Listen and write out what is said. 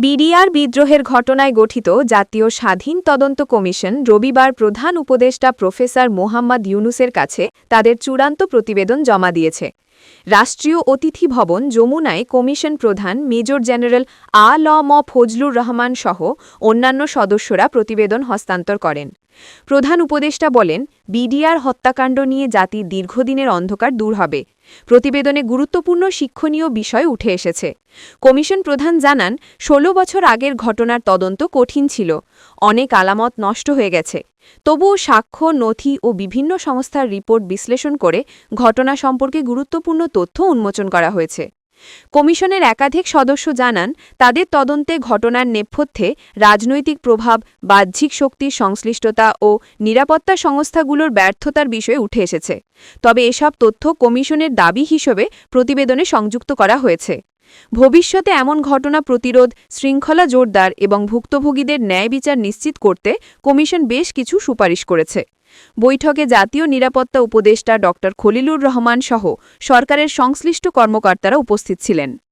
BDR বিদ্রোহের ঘটনায় গঠিত জাতীয় স্বাধীন তদন্ত কমিশন রবিবার প্রধান উপদেষ্টা প্রফেসর মোহাম্মদ ইউনুসের কাছে তাদের চূড়ান্ত প্রতিবেদন জমা দিয়েছে। রাষ্ট্রীয় অতিথি ভবন যমুনায় কমিশন প্রধান মেজর জেনারেল আ ল ম ফজলুর রহমান সহ অন্যান্য সদস্যরা প্রতিবেদন হস্তান্তর করেন। প্রধান উপদেষ্টা বলেন, বিডিআর হত্যাকাণ্ড নিয়ে জাতির দীর্ঘদিনের অন্ধকার দূর হবে। প্রতিবেদনে গুরুত্বপূর্ণ শিক্ষণীয় বিষয় উঠে এসেছে। কমিশন প্রধান জানান ১৬ বছর আগের ঘটনার তদন্ত কঠিন ছিল। অনেক আলামত নষ্ট হয়ে গেছে। তবুও সাক্ষ্য, নথি ও বিভিন্ন সংস্থার রিপোর্ট বিশ্লেষণ করে ঘটনা সম্পর্কে গুরুত্বপূর্ণ তথ্য উন্মোচন করা হয়েছে। কমিশনের একাধিক সদস্য জানান, তাদের তদন্তে ঘটনার নেপথ্যে রাজনৈতিক প্রভাব, বাহ্যিক শক্তির সংশ্লিষ্টতা ও নিরাপত্তা সংস্থাগুলোর ব্যর্থতার বিষয়ে উঠে এসেছে। তবে এসব তথ্য কমিশনের দাবি হিসেবে প্রতিবেদনে সংযুক্ত করা হয়েছে। ভবিষ্যতে এমন ঘটনা প্রতিরোধ, শৃঙ্খলা জোরদার এবং ভুক্তভোগীদের ন্যায় বিচার নিশ্চিত করতে কমিশন বেশ কিছু সুপারিশ করেছে। বৈঠকে জাতীয় নিরাপত্তা উপদেষ্টা ড খলিলুর রহমান সহ সরকারের সংশ্লিষ্ট কর্মকর্তারা উপস্থিত ছিলেন।